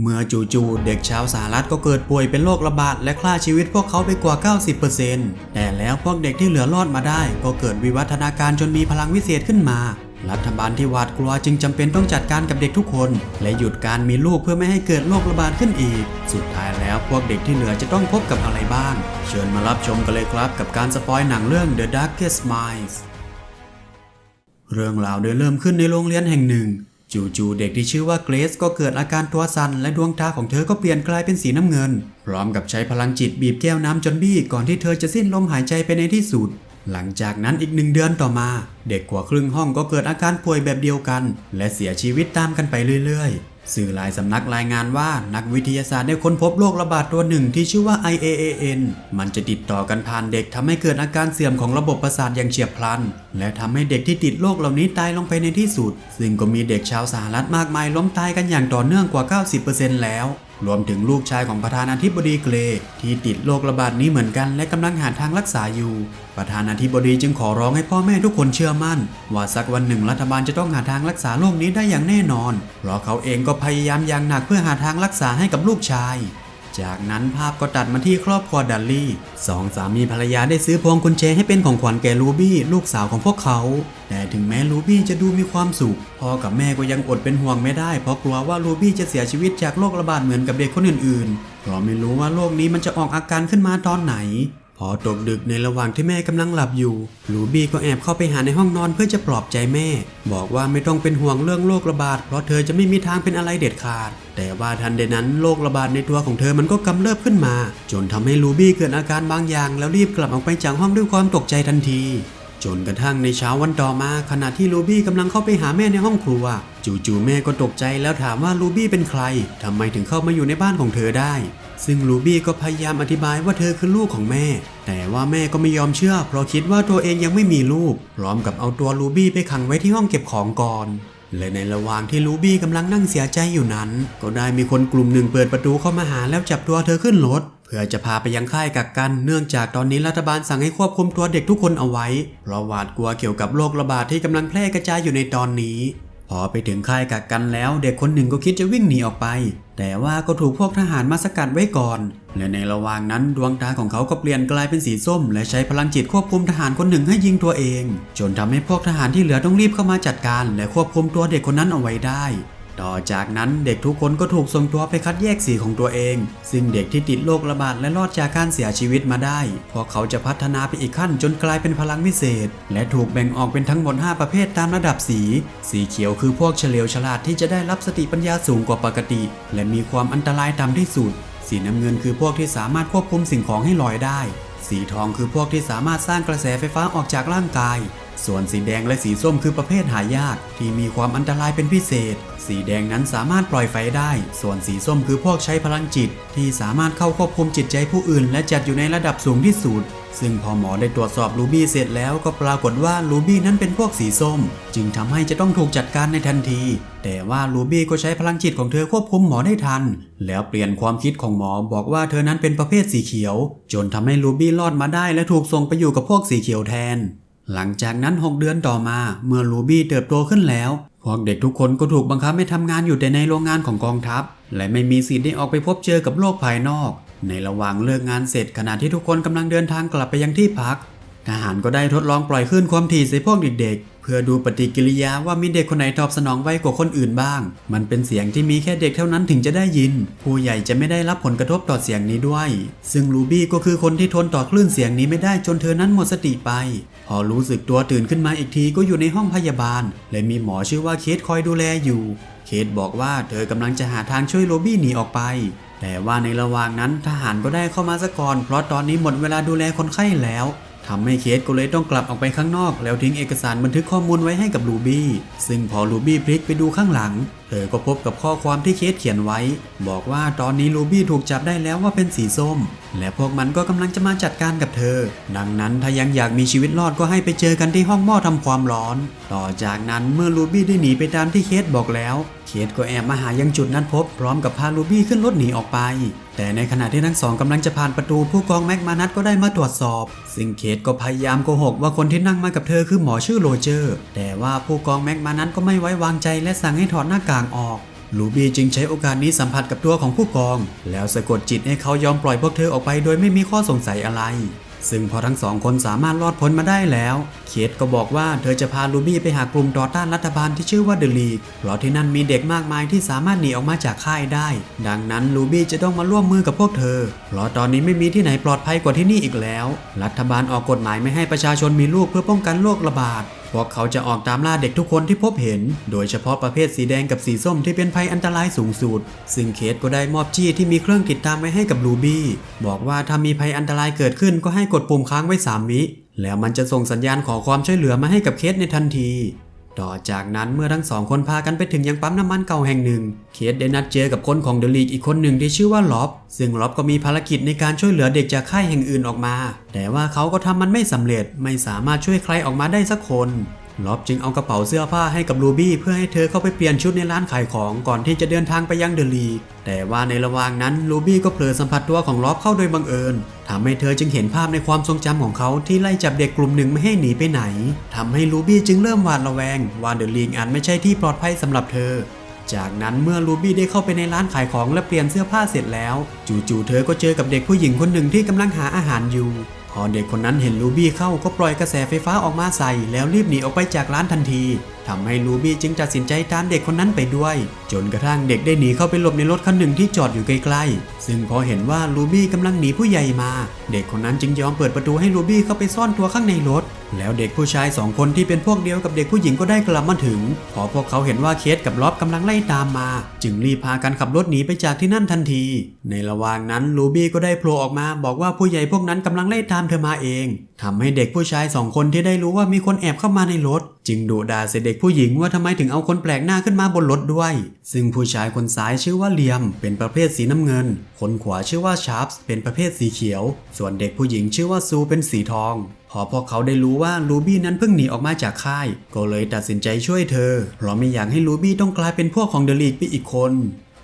เมื่อจู่ๆเด็กชาวสหรัฐก็เกิดป่วยเป็นโรคระบาดและฆ่าชีวิตพวกเขาไปกว่า 90%แต่แล้วพวกเด็กที่เหลือรอดมาได้ ก็เกิดวิวัฒนาการจนมีพลังวิเศษขึ้นมา รัฐบาลที่หวาดกลัวจึงจำเป็นต้องจัดการกับเด็กทุกคน และหยุดการมีลูกเพื่อไม่ให้เกิดโรคระบาดขึ้นอีก สุดท้ายแล้วพวกเด็กที่เหลือจะต้องพบกับอะไรบ้าง เชิญมารับชมกันเลยครับ กับการสปอยหนังเรื่อง The Darkest Minds เรื่องราวโดยเริ่มขึ้นในโรงเรียนแห่งหนึ่ง จู่ๆเด็กที่ชื่อว่าเกรซก็เกิดอาการตัวสั่นและดวงตาของเธอก็เปลี่ยนกลายเป็นสีน้ำเงิน พร้อมกับใช้พลังจิตบีบแก้วน้ำจนบี้ก่อนที่เธอจะสิ้นลมหายใจไปในที่สุดหลังจากนั้นอีกหนึ่งเดือนต่อมา เด็กกว่าครึ่งห้องก็เกิดอาการป่วยแบบเดียวกัน และเสียชีวิตตามกันไปเรื่อยๆ สื่อหลายสำนักรายงานว่านักวิทยาศาสตร์ได้ค้นพบโรคระบาดตัวหนึ่งที่ชื่อว่า IAAN มันจะติดต่อกันผ่านเด็กทำให้เกิดอาการเสื่อมของระบบประสาทอย่างเฉียบพลัน และทำให้เด็กที่ติดโรคเหล่านี้ตายลงไปในที่สุด ซึ่งก็มีเด็กชาวสหรัฐมากมายล้มตายกันอย่างต่อเนื่องกว่า 90%แล้ว รวมถึงลูกชายของประธานาธิบดีเกรที่ติดโรคระบาดนี้เหมือนกัน และกำลังหาทางรักษาอยู่ ประธานาธิบดีจึงขอร้องให้พ่อแม่ทุกคนเชื่อมั่น ว่าสักวันหนึ่งรัฐบาลจะต้องหาทางรักษาโรคนี้ได้อย่างแน่นอน เพราะเขาเองก็พยายามอย่างหนักเพื่อหาทางรักษาให้กับลูกชาย จากนั้นภาพก็ตัดมาที่ครอบครัวดัลลี่สองสามีภรรยาได้ซื้อพวงกุญแจให้เป็นของขวัญแก่ลูบี้ลูกสาวของพวกเขา แต่ถึงแม้ลูบี้จะดูมีความสุขพ่อกับแม่ก็ยังอดเป็นห่วงไม่ได้ เพราะกลัวว่าลูบี้จะเสียชีวิตจากโรคระบาดเหมือนกับเด็กคนอื่นๆเพราะไม่รู้ว่าโรคนี้มันจะออกอาการขึ้นมาตอนไหน พอตกดึกในระหว่างที่แม่กำลังหลับอยู่ ลูบี้ก็แอบเข้าไปหาในห้องนอนเพื่อจะปลอบใจแม่ บอกว่าไม่ต้องเป็นห่วงเรื่องโรคระบาด เพราะเธอจะไม่มีทางเป็นอะไรเด็ดขาด แต่ว่าทันใดนั้นโรคระบาดในตัวของเธอมันก็กำเริบขึ้นมา จนทำให้ลูบี้เกิดอาการบางอย่าง แล้วรีบกลับออกไปจากห้องด้วยความตกใจทันที จนกระทั่งในเช้าวันต่อมาขณะที่ลูบี้กำลังเข้าไปหาแม่ในห้องครัว จู่ๆแม่ก็ตกใจแล้วถามว่าลูบี้เป็นใครทำไมถึงเข้ามาอยู่ในบ้านของเธอได้ ซึ่งลูบี้ก็พยายามอธิบายว่าเธอคือลูกของแม่ แต่ว่าแม่ก็ไม่ยอมเชื่อ เพราะคิดว่าตัวเองยังไม่มีลูก พร้อมกับเอาตัวลูบี้ไปขังไว้ที่ห้องเก็บของก่อน และในระหว่างที่ลูบี้กำลังนั่งเสียใจอยู่นั้น ก็ได้มีคนกลุ่มหนึ่งเปิดประตูเข้ามาหาแล้วจับตัวเธอขึ้นรถเพื่อจะพาไปยังค่ายกักกัน เนื่องจากตอนนี้รัฐบาลสั่งให้ควบคุมตัวเด็กทุกคนเอาไว้ เพราะหวาดกลัวเกี่ยวกับโรคระบาดที่กำลังแพร่กระจายอยู่ในตอนนี้ พอไปถึงค่ายกักกันแล้ว เด็กคนหนึ่งก็คิดจะวิ่งหนีออกไป แต่ว่าก็ถูกพวกทหารมาสกัดไว้ก่อน และในระหว่างนั้นดวงตาของเขาก็เปลี่ยนกลายเป็นสีส้ม และใช้พลังจิตควบคุมทหารคนหนึ่งให้ยิงตัวเอง จนทำให้พวกทหารที่เหลือต้องรีบเข้ามาจัดการ และควบคุมตัวเด็กคนนั้นเอาไว้ได้ ต่อจากนั้นเด็กทุกคนก็ถูกส่งตัวไปคัดแยกสีของตัวเอง ซึ่งเด็กที่ติดโรคระบาดและรอดจากการเสียชีวิตมาได้ พวกเขาจะพัฒนาไปอีกขั้นจนกลายเป็นพลังวิเศษ และถูกแบ่งออกเป็นทั้งหมด 5 ประเภทตามระดับสี สีเขียวคือพวกเฉลียวฉลาดที่จะได้รับสติปัญญาสูงกว่าปกติ และมีความอันตรายต่ำที่สุด สีน้ำเงินคือพวกที่สามารถควบคุมสิ่งของให้ลอยได้ สีทองคือพวกที่สามารถสร้างกระแสไฟฟ้าออกจากร่างกาย ส่วนสีแดงและสีส้มคือประเภทหายาก ที่มีความอันตรายเป็นพิเศษ สีแดงนั้นสามารถปล่อยไฟได้ ส่วนสีส้มคือพวกใช้พลังจิต ที่สามารถเข้าควบคุมจิตใจผู้อื่น และจัดอยู่ในระดับสูงที่สุดซึ่งพอหมอได้ตรวจสอบลูบี้เสร็จแล้วก็ปรากฏว่าลูบี้นั้นเป็นพวกสีส้ม จึงทำให้จะต้องถูกจัดการในทันที แต่ว่าลูบี้ก็ใช้พลังจิตของเธอควบคุมหมอได้ทัน แล้วเปลี่ยนความคิดของหมอบอกว่าเธอนั้นเป็นประเภทสีเขียว จนทำให้ลูบี้รอดมาได้และถูกส่งไปอยู่กับพวกสีเขียวแทน หลังจากนั้น 6 เดือนต่อมา เมื่อลูบี้เติบโตขึ้นแล้ว พวกเด็กทุกคนก็ถูกบังคับให้ทำงานอยู่แต่ในโรงงานของกองทัพ และไม่มีสิทธิ์ได้ออกไปพบเจอกับโลกภายนอก ในระหว่างเลิกงานเสร็จขณะที่ทุกคนกำลังเดินทางกลับไปยังที่พัก ทหารก็ได้ทดลองปล่อยคลื่นความถี่ใส่พวกเด็กๆ พื่อดูปฏิกิริยาว่ามีเด็กคนไหนตอบสนองไวกว่าคนอื่นบ้าง มันเป็นเสียงที่มีแค่เด็กเท่านั้นถึงจะได้ยิน ผู้ใหญ่จะไม่ได้รับผลกระทบต่อเสียงนี้ด้วย ซึ่งลูบี้ก็คือคนที่ทนต่อคลื่นเสียงนี้ไม่ได้จนเธอนั้นหมดสติไป พอรู้สึกตัวตื่นขึ้นมาอีกทีก็อยู่ในห้องพยาบาล และมีหมอชื่อว่าเคสคอยดูแลอยู่ เคสบอกว่าเธอกำลังจะหาทางช่วยโรบี้หนีออกไป แต่ว่าในระหว่างนั้นทหารก็ได้เข้ามาซะก่อนเพราะตอนนี้หมดเวลาดูแลคนไข้แล้ว ทำให้เคสก็เลยต้องกลับออกไปข้างนอก แล้วทิ้งเอกสารบันทึกข้อมูลไว้ให้กับลูบี้ซึ่งพอลูบี้พลิกไปดูข้างหลัง เธอก็พบกับข้อความที่เคสเขียนไว้ บอกว่าตอนนี้ลูบี้ถูกจับได้แล้วว่าเป็นสีส้ม และพวกมันก็กำลังจะมาจัดการกับเธอ ดังนั้นถ้ายังอยากมีชีวิตรอดก็ให้ไปเจอกันที่ห้องหม้อทำความร้อน ต่อจากนั้นเมื่อลูบี้ได้หนีไปตามที่เคสบอกแล้ว เคสก็แอบมาหายังจุดนัดพบ พร้อมกับพาลูบี้ขึ้นรถหนีออกไป แต่ในขณะที่ทั้งสองกำลังจะผ่านประตูผู้กองแม็กมานัทก็ได้มาตรวจสอบ ซึ่งเคสก็พยายามโกหกว่าคนที่นั่งมากับเธอคือหมอชื่อโรเจอร์ แต่ว่าผู้กองแม็กมานัทก็ไม่ไว้วางใจและสั่งให้ถอดหน้ากากออกลูบี้จึงใช้โอกาสนี้สัมผัสกับตัวของผู้กอง แล้วสะกดจิตให้เขายอมปล่อยพวกเธอออกไปโดยไม่มีข้อสงสัยอะไร ซึ่งพอทั้งสองคนสามารถรอดพ้นมาได้แล้ว เคทก็บอกว่าเธอจะพาลูบี้ไปหากลุ่มต่อต้านรัฐบาลที่ชื่อว่าเดอะลีกเพราะที่นั่นมีเด็กมากมายที่สามารถหนีออกมาจากค่ายได้ ดังนั้นลูบี้จะต้องมาร่วมมือกับพวกเธอ เพราะตอนนี้ไม่มีที่ไหนปลอดภัยกว่าที่นี่อีกแล้ว รัฐบาลออกกฎหมายไม่ให้ประชาชนมีลูกเพื่อป้องกันโรคระบาดพวกเขาจะออกตามล่าเด็กทุกคนที่พบเห็น โดยเฉพาะประเภทสีแดงกับสีส้มที่เป็นภัยอันตรายสูงสุด ซึ่งเคสก็ได้มอบจี้ที่มีเครื่องติดตามไว้ให้กับลูบี้ บอกว่าถ้ามีภัยอันตรายเกิดขึ้นก็ให้กดปุ่มค้างไว้3วิแล้วมันจะส่งสัญญาณขอความช่วยเหลือมาให้กับเคสในทันที ต่อจากนั้นเมื่อทั้งสองคนพากันไปถึงยังปั๊มน้ำมันเก่าแห่งหนึ่ง เคสได้นัดเจอกับคนของเดลีกอีกคนหนึ่งที่ชื่อว่าล็อบ ซึ่งล็อบก็มีภารกิจในการช่วยเหลือเด็กจากค่ายแห่งอื่นออกมา แต่ว่าเขาก็ทำมันไม่สำเร็จไม่สามารถช่วยใครออกมาได้สักคน ล็อบจึงเอากระเป๋าเสื้อผ้าให้กับลูบี้เพื่อให้เธอเข้าไปเปลี่ยนชุดในร้านขายของก่อนที่จะเดินทางไปยังเดลี แต่ว่าในระหว่างนั้นลูบี้ก็เผลอสัมผัสตัวของล็อบเข้าโดยบังเอิญทำให้เธอจึงเห็นภาพในความทรงจำของเขาที่ไล่จับเด็กกลุ่มหนึ่งไม่ให้หนีไปไหนทำให้ลูบี้จึงเริ่มหวาดระแวงว่าเดลีอาจไม่ใช่ที่ปลอดภัยสำหรับเธอ จากนั้นเมื่อลูบี้ได้เข้าไปในร้านขายของและเปลี่ยนเสื้อผ้าเสร็จแล้ว จู่ๆเธอก็เจอกับเด็กผู้หญิงคนหนึ่งที่กำลังหาอาหารอยู่ พอเด็กคนนั้นเห็นลูบี้เข้าก็ปล่อยกระแสไฟฟ้าออกมาใส่ แล้วรีบหนีออกไปจากร้านทันทีทำให้ลูบี้จึงตัดสินใจตามเด็กคนนั้นไปด้วย จนกระทั่งเด็กได้หนีเข้าไปหลบในรถคันหนึ่งที่จอดอยู่ใกล้ๆซึ่งพอเห็นว่าลูบี้กำลังหนีผู้ใหญ่มา เด็กคนนั้นจึงยอมเปิดประตูให้ลูบี้เข้าไปซ่อนตัวข้างในรถ แล้วเด็กผู้ชายสองคนที่เป็นพวกเดียวกับเด็กผู้หญิงก็ได้กลับมาถึง พอพวกเขาเห็นว่าเคสกับล็อบกำลังไล่ตามมา จึงรีบพากันขับรถหนีไปจากที่นั่นทันที ในระหว่างนั้นลูบี้ก็ได้โผล่ออกมา บอกว่าผู้ใหญ่พวกนั้นกำลังไล่ตามเธอมาเองทำให้เด็กผู้ชายสองคนที่ได้รู้ว่ามีคนแอบเข้ามาในรถ จึงดุด่าใส่เด็กผู้หญิงว่าทำไมถึงเอาคนแปลกหน้าขึ้นมาบนรถด้วย ซึ่งผู้ชายคนซ้ายชื่อว่าเลียม เป็นประเภทสีน้ำเงิน คนขวาชื่อว่าชาร์ปเป็นประเภทสีเขียว ส่วนเด็กผู้หญิงชื่อว่าซูเป็นสีทองพอพวกเขาได้รู้ว่าลูบี้นั้นเพิ่งหนีออกมาจากค่าย ก็เลยตัดสินใจช่วยเธอ เพราะไม่อยากให้ลูบี้ต้องกลายเป็นพวกของเดลีกไปอีกคน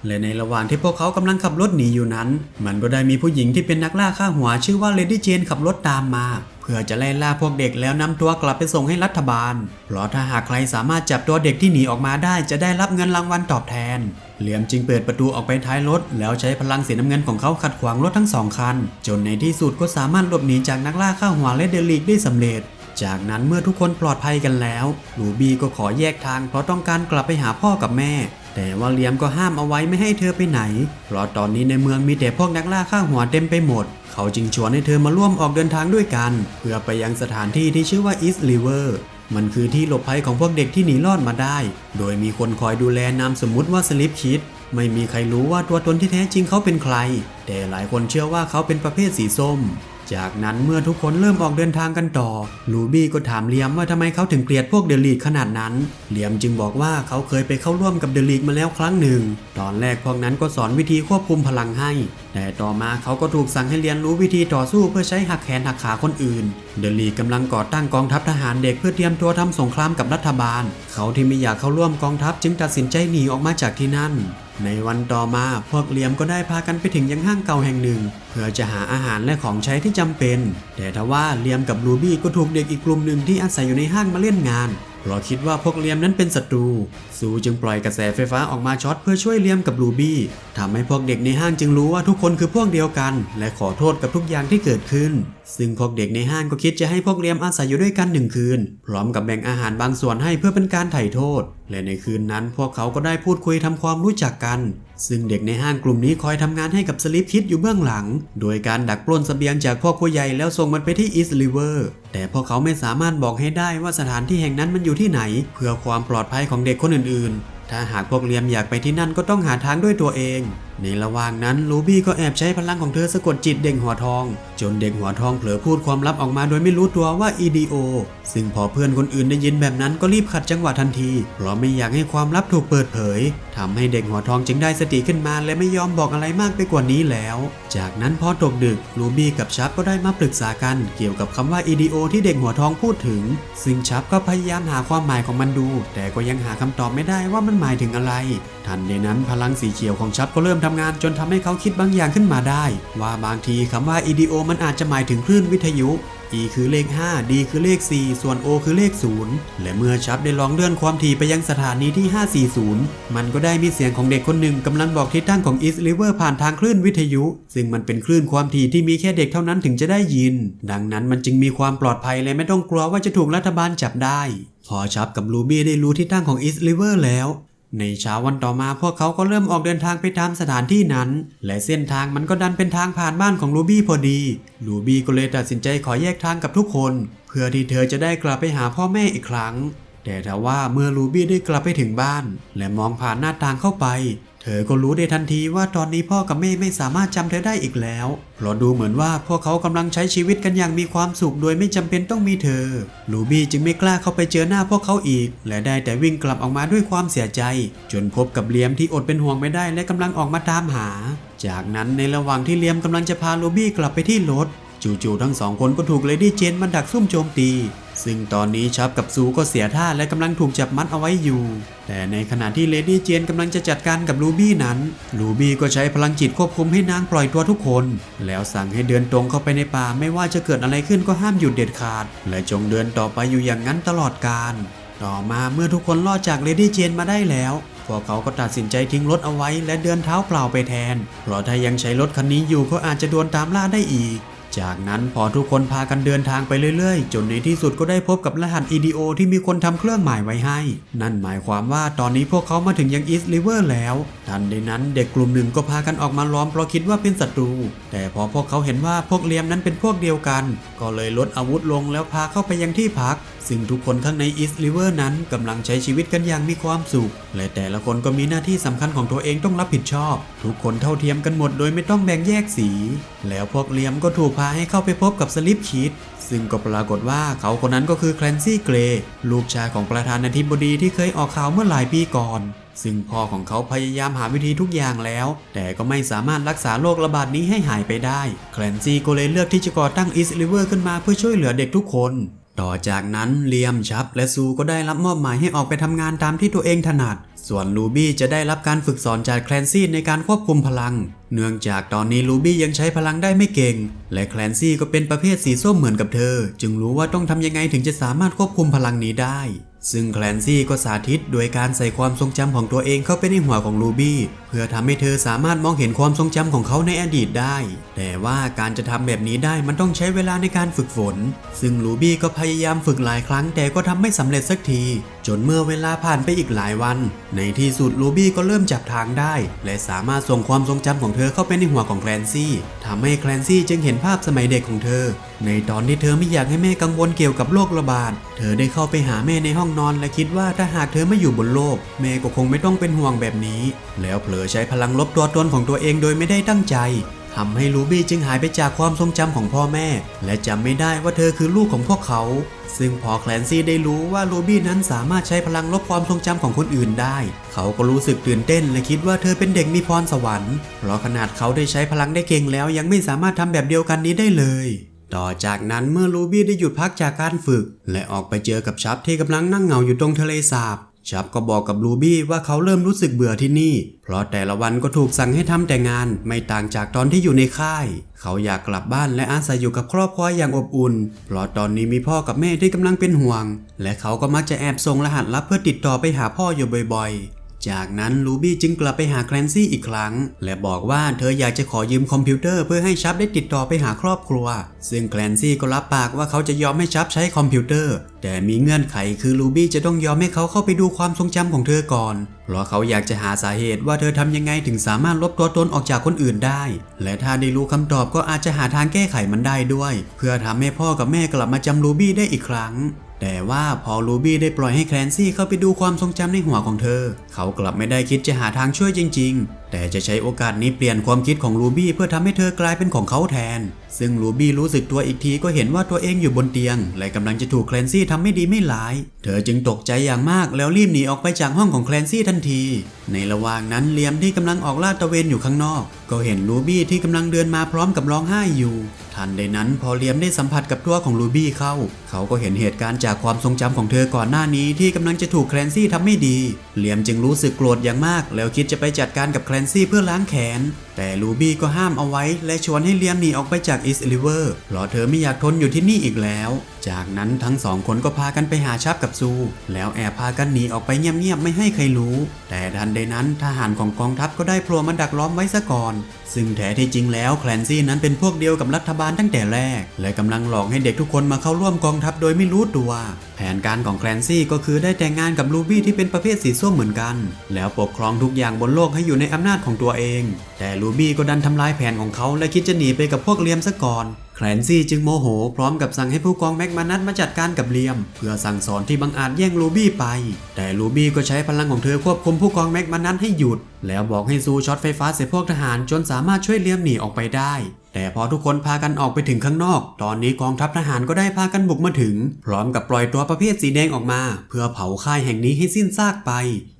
และในระหว่างที่พวกเขากำลังขับรถหนีอยู่นั้น มันก็ได้มีผู้หญิงที่เป็นนักล่าฆ่าหัวชื่อว่าเลดี้เจนขับรถตามมา เพื่อจะไล่ล่าพวกเด็กแล้วนำตัวกลับไปส่งให้รัฐบาล เพราะถ้าหากใครสามารถจับตัวเด็กที่หนีออกมาได้จะได้รับเงินรางวัลตอบแทน เหลียมจึงเปิดประตูออกไปท้ายรถ แล้วใช้พลังสีน้ำเงินของเขาขัดขวางรถทั้งสองคัน จนในที่สุดก็สามารถหลบหนีจากนักล่าฆ่าหัวและเดลีกได้สำเร็จจากนั้นเมื่อทุกคนปลอดภัยกันแล้ว ลูบี้ก็ขอแยกทางเพราะต้องการกลับไปหาพ่อกับแม่ แต่ว่าเลียมก็ห้ามเอาไว้ไม่ให้เธอไปไหน เพราะตอนนี้ในเมืองมีแต่พวกนักล่าฆ่าหัวเต็มไปหมด เขาจึงชวนให้เธอมาร่วมออกเดินทางด้วยกัน เพื่อไปยังสถานที่ที่ชื่อว่า East River มันคือที่หลบภัยของพวกเด็กที่หนีรอดมาได้ โดยมีคนคอยดูแลนามสมมุติว่าสลิปคิด ไม่มีใครรู้ว่าตัวตนที่แท้จริงเขาเป็นใคร แต่หลายคนเชื่อว่าเขาเป็นประเภทสีส้ม จากนั้นเมื่อทุกคนเริ่มออกเดินทางกันต่อ ลูบี้ก็ถามเลียมว่าทำไมเขาถึงเกลียดพวกเดลีกขนาดนั้น เลียมจึงบอกว่าเขาเคยไปเข้าร่วมกับเดลีกมาแล้วครั้งหนึ่ง ตอนแรกพวกนั้นก็สอนวิธีควบคุมพลังให้ แต่ต่อมาเขาก็ถูกสั่งให้เรียนรู้วิธีต่อสู้เพื่อใช้หักแขนหักขาคนอื่นเดลีกำลังก่อตั้งกองทัพทหารเด็กเพื่อเตรียมตัวทำสงครามกับรัฐบาล เขาที่ไม่อยากเข้าร่วมกองทัพจึงตัดสินใจหนีออกมาจากที่นั่น ในวันต่อมาพวกเหลี่ยมก็ได้พากันไปถึงยังห้างเก่าแห่งหนึ่ง เพื่อจะหาอาหารและของใช้ที่จำเป็น แต่ทว่าเหลี่ยมกับลูบี้ก็ถูกเด็กอีกกลุ่มหนึ่งที่อาศัยอยู่ในห้างมาเล่นงาน เพราะคิดว่าพวกเลียมนั้นเป็นศัตรู ซูจึงปล่อยกระแสไฟฟ้าออกมาช็อตเพื่อช่วยเลียมกับลูบี้ทำให้พวกเด็กในห้างจึงรู้ว่าทุกคนคือพวกเดียวกัน และขอโทษกับทุกอย่างที่เกิดขึ้น ซึ่งพวกเด็กในห้างก็คิดจะให้พวกเลียมอาศัยอยู่ด้วยกันหนึ่งคืน พร้อมกับแบ่งอาหารบางส่วนให้เพื่อเป็นการไถ่โทษ และในคืนนั้นพวกเขาก็ได้พูดคุยทำความรู้จักกัน ซึ่งเด็กในห้างกลุ่มนี้คอยทำงานให้กับสลิปคิดอยู่เบื้องหลัง โดยการดักปล้นสเสบียงจากพวกผู้ใหญ่แล้วส่งมันไปที่อีสต์ริเวอร์ แต่พวกเขาไม่สามารถบอกให้ได้ว่าสถานที่แห่งนั้นมันอยู่ที่ไหน เพื่อความปลอดภัยของเด็กคนอื่นๆ ถ้าหากพวกเลียมอยากไปที่นั่นก็ต้องหาทางด้วยตัวเอง ในระหว่างนั้นลูบี้ก็แอบใช้พลังของเธอสะกดจิตเด็กหัวทอง จนเด็กหัวทองเผลอพูดความลับออกมาโดยไม่รู้ตัวว่า EDO ซึ่งพอเพื่อนคนอื่นได้ยินแบบนั้นก็รีบขัดจังหวะทันที เพราะไม่อยากให้ความลับถูกเปิดเผยทำให้เด็กหัวทองจึงได้สติขึ้นมาและไม่ยอมบอกอะไรมากไปกว่านี้แล้ว จากนั้นพอตกดึกลูบี้กับชับก็ได้มาปรึกษากัน เกี่ยวกับคำว่า EDO ที่เด็กหัวทองพูดถึง ซึ่งชับก็พยายามหาความหมายของมันดู แต่ก็ยังหาคำตอบไม่ได้ว่ามันหมายถึงอะไร ทันใดนั้นพลังสีเขียวของชับก็เริ่มทำงานจนทำให้เขาคิดบางอย่างขึ้นมาได้ ว่าบางทีคำว่า EDO มันอาจจะหมายถึงคลื่นวิทยุ E คือเลข 5 D คือเลข 4 ส่วน O คือเลข 0 และเมื่อชับได้ลองเลื่อนความถี่ไปยังสถานีที่ 540 มันก็ได้มีเสียงของเด็กคนหนึ่งกำลังบอกทิศทางของ East River ผ่านทางคลื่นวิทยุ ซึ่งมันเป็นคลื่นความถี่ที่มีแค่เด็กเท่านั้นถึงจะได้ยิน ดังนั้นมันจึงมีความปลอดภัยและไม่ต้องกลัวว่าจะถูกรัฐบาลจับได้ พอชับกับลูบี้ได้รู้ทิศทางของ East River แล้ว ในเช้าวันต่อมาพวกเขาก็เริ่มออกเดินทางไปตามสถานที่นั้น และเส้นทางมันก็ดันเป็นทางผ่านบ้านของลูบี้พอดี ลูบี้ก็เลยตัดสินใจขอแยกทางกับทุกคน เพื่อที่เธอจะได้กลับไปหาพ่อแม่อีกครั้ง แต่ถ้าว่าเมื่อลูบี้ได้กลับไปถึงบ้าน และมองผ่านหน้าต่างเข้าไป เธอก็รู้ได้ทันทีว่าตอนนี้พ่อกับแม่ไม่สามารถจำเธอได้อีกแล้ว เพราะดูเหมือนว่าพวกเขากำลังใช้ชีวิตกันอย่างมีความสุขโดยไม่จำเป็นต้องมีเธอ ลูบี้จึงไม่กล้าเข้าไปเจอหน้าพวกเขาอีก และได้แต่วิ่งกลับออกมาด้วยความเสียใจ จนพบกับเลียมที่อดเป็นห่วงไม่ได้และกำลังออกมาตามหา จากนั้นในระหว่างที่เลียมกำลังจะพาลูบี้กลับไปที่รถจู่ๆทั้งสองคนก็ถูกเลดี้เจนมันดักซุ่มโจมตี ซึ่งตอนนี้ชับกับซูก็เสียท่าและกำลังถูกจับมัดเอาไว้อยู่ แต่ในขณะที่เลดี้เจนกำลังจะจัดการกับลูบี้นั้น ลูบี้ก็ใช้พลังจิตควบคุมให้นางปล่อยตัวทุกคน แล้วสั่งให้เดินตรงเข้าไปในป่าไม่ว่าจะเกิดอะไรขึ้นก็ห้ามหยุดเด็ดขาด และจงเดินต่อไปอยู่อย่างนั้นตลอดกาลต่อมาเมื่อทุกคนรอดจากเลดี้เจนมาได้แล้ว พวกเขาก็ตัดสินใจทิ้งรถเอาไว้และเดินเท้าเปล่าไปแทน เพราะถ้ายังใช้รถคันนี้อยู่ก็อาจจะโดนตามล่าได้อีก จากนั้นพอทุกคนพากันเดินทางไปเรื่อยๆ จนในที่สุดก็ได้พบกับรหัส EDO ที่มีคนทำเครื่องหมายไว้ให้ นั่นหมายความว่าตอนนี้พวกเขามาถึงยังอีสต์ริเวอร์แล้ว ทันใดนั้นเด็กกลุ่มหนึ่งก็พากันออกมาล้อมเพราะคิดว่าเป็นศัตรู แต่พอพวกเขาเห็นว่าพวกเลียมนั้นเป็นพวกเดียวกัน ก็เลยลดอาวุธลงแล้วพาเข้าไปยังที่พัก ซึ่งทุกคนข้างใน East River นั้นกำลังใช้ชีวิตกันอย่างมีความสุข และแต่ละคนก็มีหน้าที่สำคัญของตัวเองต้องรับผิดชอบ ทุกคนเท่าเทียมกันหมดโดยไม่ต้องแบ่งแยกสี แล้วพวกเลียมก็ถูกพาให้เข้าไปพบกับสลิปคิดซึ่งก็ปรากฏว่าเขาคนนั้นก็คือแคลนซี่เกรย์ลูกชายของประธานาธิบดีที่เคยออกข่าวเมื่อหลายปีก่อนซึ่งพ่อของเขาพยายามหาวิธีทุกอย่างแล้ว แต่ก็ไม่สามารถรักษาโรคระบาดนี้ให้หายไปได้ แคลนซี่ก็เลยเลือกที่จะก่อตั้งอิสลิเวอร์ขึ้นมาเพื่อช่วยเหลือเด็กทุกคน ต่อจากนั้นเลียมชับ และซูก็ได้รับมอบหมายให้ออกไปทำงานตามที่ตัวเองถนัด ส่วนลูบี้จะได้รับการฝึกสอนจากแคลนซี่ในการควบคุมพลัง เนื่องจากตอนนี้ลูบี้ยังใช้พลังได้ไม่เก่ง และแคลนซี่ก็เป็นประเภทสีส้มเหมือนกับเธอ จึงรู้ว่าต้องทำยังไงถึงจะสามารถควบคุมพลังนี้ได้ ซึ่งแคลนซี่ก็สาธิตโดยการใส่ความทรงจำของตัวเองเข้าไปในหัวของลูบี้ พื่อทำให้เธอสามารถมองเห็นความทรงจำของเขาในอดีตได้ แต่ว่าการจะทำแบบนี้ได้มันต้องใช้เวลาในการฝึกฝน ซึ่งลูบี้ก็พยายามฝึกหลายครั้งแต่ก็ทำไม่สำเร็จสักที จนเมื่อเวลาผ่านไปอีกหลายวัน ในที่สุดลูบี้ก็เริ่มจับทางได้ และสามารถส่งความทรงจำของเธอเข้าไปในหัวของแคลนซี่ทำให้แคลนซี่จึงเห็นภาพสมัยเด็กของเธอ ในตอนที่เธอไม่อยากให้แม่กังวลเกี่ยวกับโรคระบาด เธอได้เข้าไปหาแม่ในห้องนอนและคิดว่าถ้าหากเธอไม่อยู่บนโลก แม่ก็คงไม่ต้องเป็นห่วงแบบนี้ แล้วเผลออใช้พลังลบตัวตนของตัวเองโดยไม่ได้ตั้งใจทำให้ลูบี้จึงหายไปจากความทรงจำของพ่อแม่ และจำไม่ได้ว่าเธอคือลูกของพวกเขา ซึ่งพอแคลนซี่ได้รู้ว่าลูบี้นั้นสามารถใช้พลังลบความทรงจำของคนอื่นได้ เขาก็รู้สึกตื่นเต้นและคิดว่าเธอเป็นเด็กมีพรสวรรค์เพราะขนาดเขาได้ใช้พลังได้เก่งแล้วยังไม่สามารถทำแบบเดียวกันนี้ได้เลยต่อจากนั้นเมื่อลูบี้ได้หยุดพักจากการฝึก และออกไปเจอกับชับที่กำลังนั่งเหงาอยู่ตรงทะเลสาบ ชับก็บอกกับลูบี้ว่าเขาเริ่มรู้สึกเบื่อที่นี่ เพราะแต่ละวันก็ถูกสั่งให้ทำแต่งาน ไม่ต่างจากตอนที่อยู่ในค่าย เขาอยากกลับบ้านและอาศัยอยู่กับครอบครัวอย่างอบอุ่น เพราะตอนนี้มีพ่อกับแม่ที่กำลังเป็นห่วง และเขาก็มักจะแอบส่งรหัสลับเพื่อติดต่อไปหาพ่ออยู่บ่อย จากนั้นลูบี้จึงกลับไปหาแคลนซี่อีกครั้ง และบอกว่าเธออยากจะขอยืมคอมพิวเตอร์เพื่อให้ชับได้ติดต่อไปหาครอบครัว ซึ่งแคลนซี่ก็รับปากว่าเขาจะยอมให้ชับใช้คอมพิวเตอร์ แต่มีเงื่อนไขคือลูบี้จะต้องยอมให้เขาเข้าไปดูความทรงจำของเธอก่อน เพราะเขาอยากจะหาสาเหตุว่าเธอทำยังไงถึงสามารถลบตัวตนออกจากคนอื่นได้ และถ้าได้รู้คำตอบก็อาจจะหาทางแก้ไขมันได้ด้วย เพื่อทำให้พ่อกับแม่กลับมาจำลูบี้ได้อีกครั้ง แต่ว่าพอลูบี้ได้ปล่อยให้แคลนซี่เข้าไปดูความทรงจำในหัวของเธอ เขากลับไม่ได้คิดจะหาทางช่วยจริง ๆ แต่จะใช้โอกาสนี้เปลี่ยนความคิดของลูบี้เพื่อทำให้เธอกลายเป็นของเขาแทน ซึ่งลูบี้รู้สึกตัวอีกทีก็เห็นว่าตัวเองอยู่บนเตียง และกำลังจะถูกแคลนซี่ทำไม่ดีไม่ร้าย เธอจึงตกใจอย่างมากแล้วรีบหนีออกไปจากห้องของแคลนซี่ทันที ในระหว่างนั้นเลียมที่กำลังออกลาดตระเวนอยู่ข้างนอก ก็เห็นลูบี้ที่กำลังเดินมาพร้อมกับร้องไห้อยู่ ทันใดนั้นพอเลียมได้สัมผัสกับตัวของลูบี้เข้า เขาก็เห็นเหตุการณ์จากความทรงจำของเธอก่อนหน้านี้ที่กำลังจะถูกแคลนซี่ทำไม่ดี เลียมจึงรู้สึกโกรธอย่างมาก แล้วคิดจะไปจัดการกับแคลนนซี่เพื่อล้างแขน แต่ลูบี้ก็ห้ามเอาไว้และชวนให้เลียมหนีออกไปจากอิสลิเวอร์เพราะเธอไม่อยากทนอยู่ที่นี่อีกแล้ว จากนั้นทั้งสองคนก็พากันไปหาชับกับซู แล้วแอบพากันหนีออกไปเงียบๆไม่ให้ใครรู้ แต่ทันใดนั้นทหารของกองทัพก็ได้โผล่มาดักล้อมไว้ซะก่อน ซึ่งแท้ที่จริงแล้วแคลนซี่นั้นเป็นพวกเดียวกับรัฐบาลตั้งแต่แรก และกำลังหลอกให้เด็กทุกคนมาเข้าร่วมกองทัพโดยไม่รู้ตัว แผนการของแคลนซี่ก็คือได้แต่งงานกับลูบี้ที่เป็นประเภทสีส้มเหมือนกัน แล้วปกครองทุกอย่างบนโลกให้อยู่ในอำนาจของตัวเอง แต่ลูบี้ก็ดันทำลายแผนของเขาและคิดจะหนีไปกับพวกเลียมซะก่อนแคลนซี่จึงโมโห พร้อมกับสั่งให้ผู้กองแม็กมานัดมาจัดการกับเลียม เพื่อสั่งสอนที่บังอาจแย่งลูบี้ไป แต่ลูบี้ก็ใช้พลังของเธอควบคุมผู้กองแม็กมานัดให้หยุด แล้วบอกให้ซูช็อตไฟฟ้าใส่พวกทหารจนสามารถช่วยเลียมหนีออกไปได้ แต่พอทุกคนพากันออกไปถึงข้างนอก ตอนนี้กองทัพทหารก็ได้พากันบุกมาถึง พร้อมกับปล่อยตัวประเภทสีแดงออกมา เพื่อเผาค่ายแห่งนี้ให้สิ้นซากไป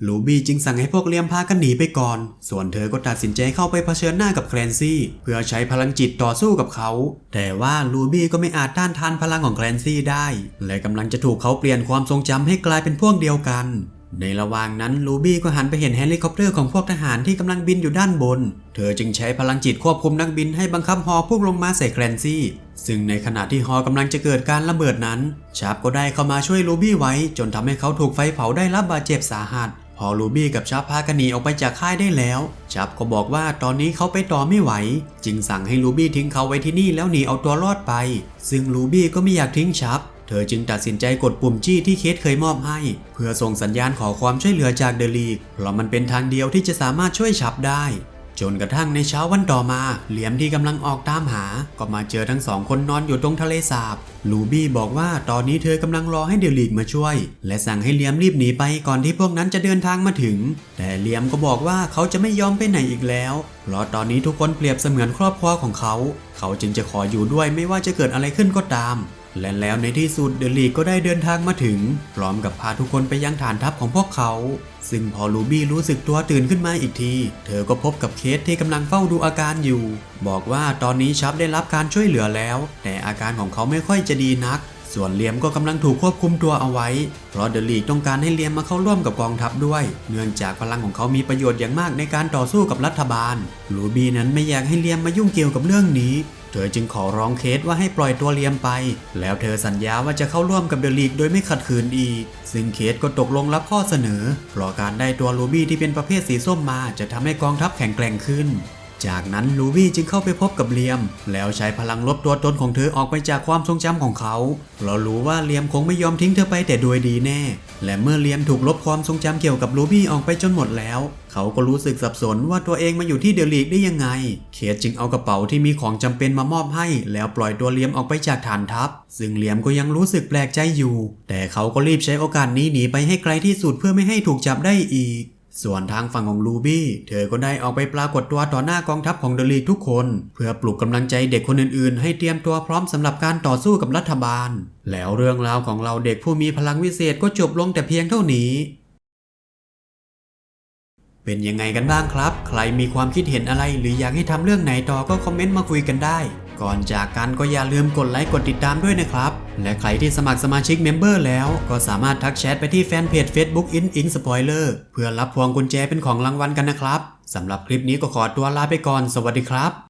ลูบี้จึงสั่งให้พวกเลียมพากันหนีไปก่อน ส่วนเธอก็ตัดสินใจเข้าไปเผชิญหน้ากับแคลนซี่ เพื่อใช้พลังจิตต่อสู้กับเขา แต่ว่าลูบี้ก็ไม่อาจต้านทานพลังของแคลนซี่ได้ และกำลังจะถูกเขาเปลี่ยนความทรงจำให้กลายเป็นพวกเดียวกัน ในระหว่างนั้นลูบี้ก็หันไปเห็นเฮลิคอปเตอร์ของพวกทหารที่กำลังบินอยู่ด้านบน เธอจึงใช้พลังจิตควบคุมนักบินให้บังคับฮอพุ่งลงมาใส่แคลนซี่ ซึ่งในขณะที่ฮอกำลังจะเกิดการระเบิดนั้น ชาร์ปก็ได้เข้ามาช่วยลูบี้ไว้ จนทำให้เขาถูกไฟเผาได้รับบาดเจ็บสาหัส พอลูบี้กับชับพากันหนีออกไปจากค่ายได้แล้วชับก็บอกว่าตอนนี้เขาไปต่อไม่ไหว จึงสั่งให้ลูบี้ทิ้งเขาไว้ที่นี่แล้วหนีเอาตัวรอดไป ซึ่งลูบี้ก็ไม่อยากทิ้งชับ เธอจึงตัดสินใจกดปุ่มจี้ที่เคสเคยมอบให้ เพื่อส่งสัญญาณขอความช่วยเหลือจากเดลีกเพราะมันเป็นทางเดียวที่จะสามารถช่วยชับได้ จนกระทั่งในเช้าวันต่อมา เหลียมที่กำลังออกตามหา ก็มาเจอทั้งสองคนนอนอยู่ตรงทะเลสาบ ลูบี้บอกว่าตอนนี้เธอกำลังรอให้เดลีกมาช่วย และสั่งให้เหลียมรีบหนีไปก่อนที่พวกนั้นจะเดินทางมาถึง แต่เหลียมก็บอกว่าเขาจะไม่ยอมไปไหนอีกแล้ว เพราะตอนนี้ทุกคนเปรียบเสมือนครอบครัวของเขา เขาจึงจะขออยู่ด้วยไม่ว่าจะเกิดอะไรขึ้นก็ตาม และแล้วในที่สุดเดลีก็ได้เดินทางมาถึง พร้อมกับพาทุกคนไปยังฐานทัพของพวกเขา ซึ่งพอลูบี้รู้สึกตัวตื่นขึ้นมาอีกที เธอก็พบกับเคสที่กำลังเฝ้าดูอาการอยู่ บอกว่าตอนนี้ชับได้รับการช่วยเหลือแล้ว แต่อาการของเขาไม่ค่อยจะดีนัก ส่วนเลียมก็กำลังถูกควบคุมตัวเอาไว้ เพราะเดลีกต้องการให้เลียมมาเข้าร่วมกับกองทัพด้วย เนื่องจากพลังของเขามีประโยชน์อย่างมากในการต่อสู้กับรัฐบาล ลูบี้นั้นไม่อยากให้เลียมมายุ่งเกี่ยวกับเรื่องนี้ เธอจึงขอร้องเคสว่าให้ปล่อยตัวเลียมไป แล้วเธอสัญญาว่าจะเข้าร่วมกับเดลีกโดยไม่ขัดขืนอีก ซึ่งเคสก็ตกลงรับข้อเสนอ เพราะการได้ตัวลูบี้ที่เป็นประเภทสีส้มมาจะทำให้กองทัพแข็งแกร่งขึ้น จากนั้นลูบี้จึงเข้าไปพบกับเลียม แล้วใช้พลังลบตัวตนของเธอออกไปจากความทรงจำของเขาเพราะรู้ว่าเลียมคงไม่ยอมทิ้งเธอไปแต่โดยดีแน่ และเมื่อเลียมถูกลบความทรงจำเกี่ยวกับลูบี้ออกไปจนหมดแล้ว เขาก็รู้สึกสับสนว่าตัวเองมาอยู่ที่เดลีกได้ยังไง เคสจึงเอากระเป๋าที่มีของจำเป็นมามอบให้ แล้วปล่อยตัวเลียมออกไปจากฐานทัพ ซึ่งเลียมก็ยังรู้สึกแปลกใจอยู่ แต่เขาก็รีบใช้โอกาสนี้หนีไปให้ไกลที่สุดเพื่อไม่ให้ถูกจับได้อีก ส่วนทางฝั่งของลูบี้เธอก็ได้ออกไปปรากฏตัวต่อหน้ากองทัพของเดลีทุกคน เพื่อปลุกกำลังใจเด็กคนอื่นๆ ให้เตรียมตัวพร้อมสำหรับการต่อสู้กับรัฐบาล แล้วเรื่องราวของเราเด็กผู้มีพลังวิเศษก็จบลงแต่เพียงเท่านี้ เป็นยังไงกันบ้างครับ ใครมีความคิดเห็นอะไร หรืออยากให้ทำเรื่องไหนต่อก็คอมเมนต์มาคุยกันได้ ก่อนจากกันก็อย่าลืมกดไลค์กดติดตามด้วยนะครับ และใครที่สมัครสมาชิกเมมเบอร์แล้วก็สามารถทักแชทไปที่แฟนเพจ Facebook In In Spoiler เพื่อรับพวงกุญแจเป็นของรางวัลกันนะครับสำหรับคลิปนี้ก็ขอตัวลาไปก่อน สวัสดีครับ